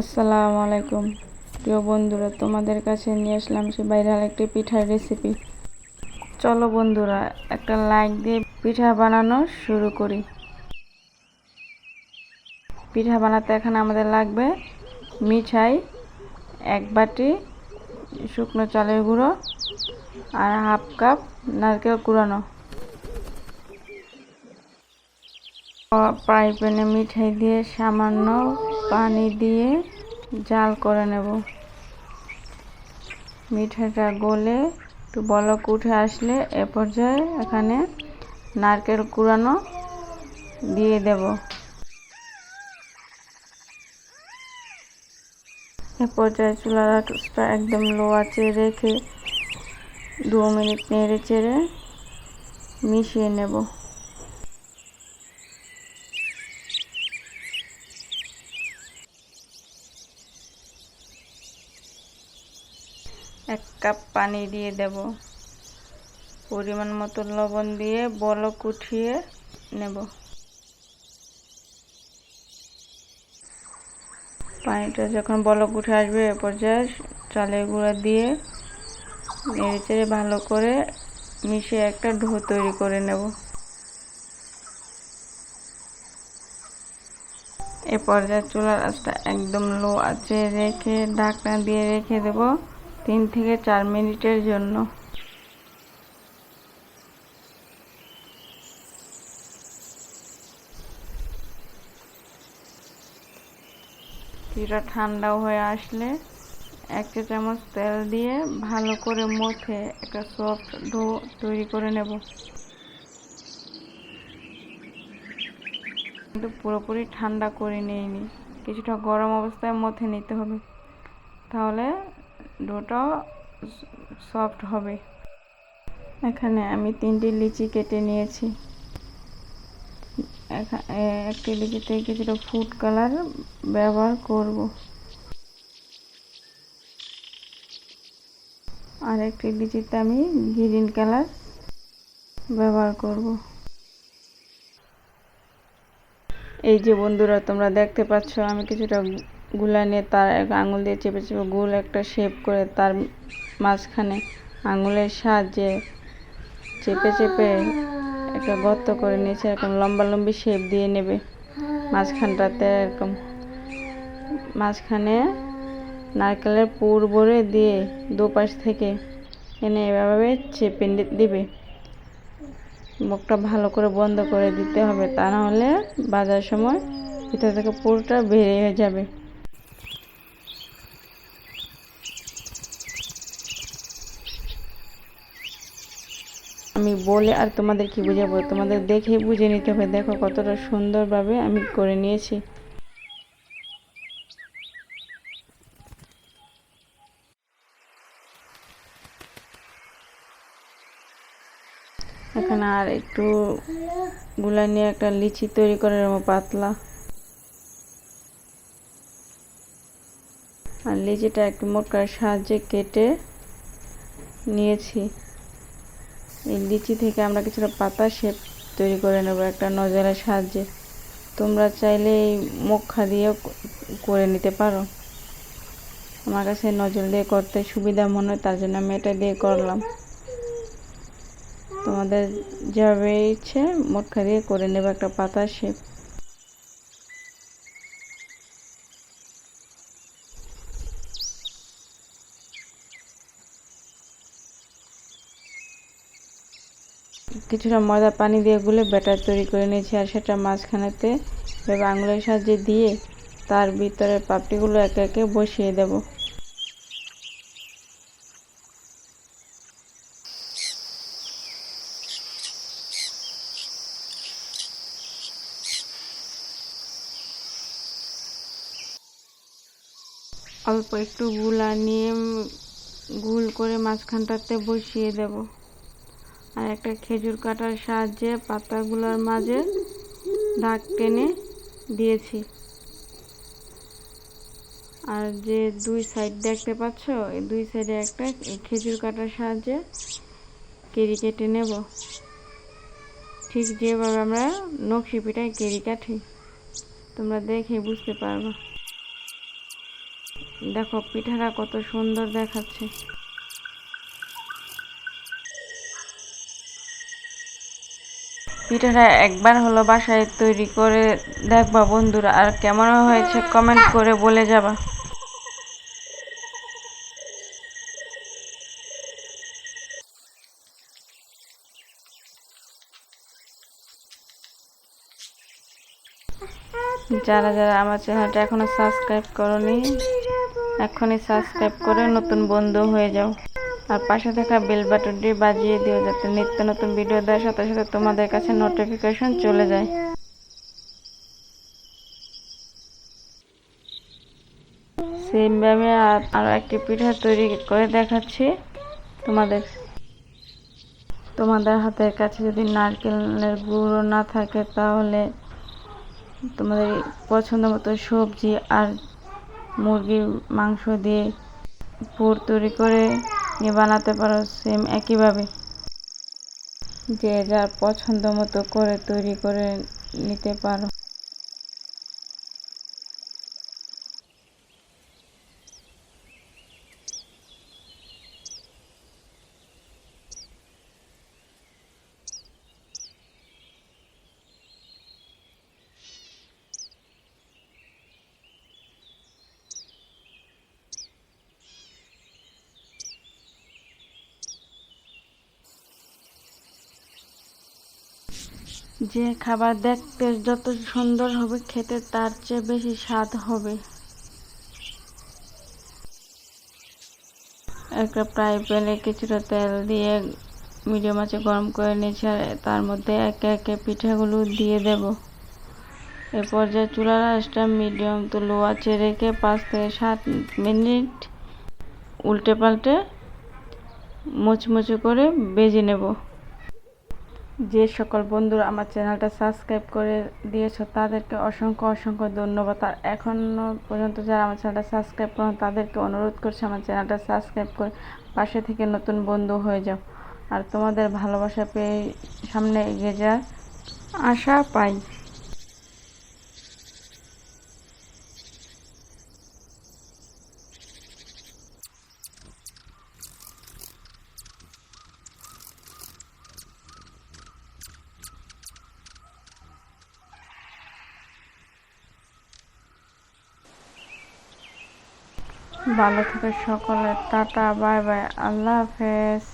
আসসালামু আলাইকুম। প্রিয় বন্ধুরা, তোমাদের কাছে নিয়ে আসলাম সে বাইরের একটি পিঠার রেসিপি চলো বন্ধুরা, একটা লাইক দিয়ে পিঠা বানানো শুরু করি। পিঠা বানাতে এখানে আমাদের লাগবে মিঠাই, এক বাটি শুকনো চালের গুঁড়ো আর হাফ কাপ নারকেল কুড়ানো। ফ্রাই প্যানে মিঠাই দিয়ে সামান্য পানি দিয়ে জাল করে নেব। মিঠাইটা গলে একটু বলক উঠে আসলে এ পর্যায়ে এখানে নারকেল কুড়ানো দিয়ে দেব। এ পর্যায়ে চুলার আঁচটা একদম লো আঁচে রেখে দু মিনিট নেড়ে চেড়ে মিশিয়ে নেব। এক কাপ পানি দিয়ে দেব। পরিমাণ মতো লবণ দিয়ে বলক উঠিয়ে নেব। পানিটা যখন বলক উঠে আসবে এ পর্যায়ে চালের গুঁড়া দিয়ে নেড়ে চেড়ে ভালো করে মিশিয়ে একটা ঢো তৈরি করে নেব। এ পর্যায়ে চুলার আঁচটা একদম লো আছে রেখে, ঢাকনা দিয়ে রেখে দেব। তিন থেকে চার মিনিটের জন্য। পিঠা ঠান্ডাও হয়ে আসলে এক চা চামচ তেল দিয়ে ভালো করে মথে একটা সফট ডো তৈরি করে নেব। কিন্তু পুরোপুরি ঠান্ডা করে নিইনি। কিছুটা গরম অবস্থায় মথে নিতে হবে। তাহলে ডোটাও সফট হবে। এখানে আমি তিনটি লিচি কেটে নিয়েছি। একটি লিচিতে কিছুটা ফুড কালার ব্যবহার করব। আর একটি লিচিতে আমি গ্রিন কালার ব্যবহার করব। এই যে বন্ধুরা, তোমরা দেখতে পাচ্ছ আমি কিছুটা গুলা নিয়ে তার এক আঙুল দিয়ে চেপে চেপে গোল একটা শেপ করে তার মাঝখানে আঙুলের সাহায্যে চেপে চেপে একটা গর্ত করে নিয়েছে এরকম লম্বা লম্বি শেপ দিয়ে নেবে। মাঝখানটাতে এরকম মাঝখানে নারকেলের পুর ভরে দিয়ে দুপাশ থেকে এনে এভাবে চেপে দিবে। মুখটা ভালো করে বন্ধ করে দিতে হবে, তা নাহলে বাজার সময় ভিতর থেকে পুরোটা বেরিয়ে যাবে আমি বলে আর তোমাদের কি বুঝাবো। তোমাদের দেখেই বুঝে নিতে হবে। দেখো কতটা সুন্দরভাবে আমি করে নিয়েছি। এখানে আর একটু গুলা নিয়ে একটা লিচি তৈরি করে নেব পাতলা। আর লিচিটা একটু মোটকার সাহায্যে কেটে নিয়েছি। এই লিচি থেকে আমরা কিছুটা পাতা শেপ তৈরি করে নেব, একটা নজরের সাহায্যে। তোমরা চাইলে এই মুখা দিয়েও করে নিতে পারো। আমার কাছে নজর দিয়ে করতে সুবিধা মনে হয়, তার জন্য আমি এটা দিয়ে করলাম। তোমাদের যেভাবে ইচ্ছে মোটখা দিয়ে করে নেবে একটা পাতা শেপ। কিছুটা ময়দা পানি দিয়ে গুলে ব্যাটার তৈরি করে নিয়েছি আর সেটা মাঝখানেতে এভাবে আঙুলের সাহায্যে দিয়ে তার ভিতরে পাপড়িগুলো একে একে বসিয়ে দেব। অল্প একটু গুলা নিয়ে গুল করে মাঝখানটাতে বসিয়ে দেব। আর একটা খেজুর কাটার সাহায্যে পাতাগুলোর মাঝে দাগ টেনে দিয়েছি। আর যে দুই সাইড দেখতে পাচ্ছ, এই দুই সাইডে একটা খেজুর কাটার সাহায্যে কেরি কেটে নেব। ঠিক যেভাবে আমরা নকশি পিঠায় কেরি কাটি, তোমরা দেখে বুঝতে পারবা। দেখো, পিঠাটা কত সুন্দর দেখাচ্ছে। পিঠাটা একবার হলো বাসায় তৈরি করে দেখবা বন্ধুরা, আর কেমন হয়েছে কমেন্ট করে বলে যাবা। যারা যারা আমার চ্যানেলটা এখনও সাবস্ক্রাইব করনি, এখনই সাবস্ক্রাইব করে নতুন বন্ধু হয়ে যাও। আর পাশে থাকা বেল বাটনটি বাজিয়ে দিও যাতে নিত্য নতুন ভিডিও দেওয়ার সাথে সাথে তোমাদের কাছে নোটিফিকেশন চলে যায়। একটি পিঠা তৈরি করে দেখাচ্ছি তোমাদের। তোমাদের হাতের কাছে যদি নারকেলের গুঁড়ো না থাকে তাহলে তোমাদের পছন্দ মতো সবজি আর মুরগির মাংস দিয়ে তৈরি করে নিয়ে বানাতে পারো সেম একইভাবে। যে যার পছন্দ মতো করে তৈরি করে নিতে পারো। যে খাবার দেখতে যত সুন্দর হবে, খেতে তার চেয়ে বেশি স্বাদ হবে। একটা ফ্রাই প্যানে কিছুটা তেল দিয়ে মিডিয়াম আঁচে গরম করে নিয়েছি আর তার মধ্যে একে একে পিঠাগুলো দিয়ে দেব। এ পর্যায়ে চুলার আঁচটা মিডিয়াম তো লো আঁচে রেখে পাঁচ থেকে সাত মিনিট উল্টে পাল্টে মুচমুচে করে বেজে নেব। যে সকল বন্ধুরা আমার চ্যানেলটা সাবস্ক্রাইব করে দিয়েছ, তাদেরকে অসংখ্য অসংখ্য ধন্যবাদ। আর এখনও পর্যন্ত যারা আমার চ্যানেলটা সাবস্ক্রাইব করেন তাদেরকে অনুরোধ করছি আমার চ্যানেলটা সাবস্ক্রাইব করে পাশে থেকে নতুন বন্ধু হয়ে যাও। আর তোমাদের ভালোবাসা পেয়ে সামনে এগিয়ে যাওয়ার আশা পাই। ভালো থেকে সকলে টাটা বাই বাই আল্লাহ হাফেজ।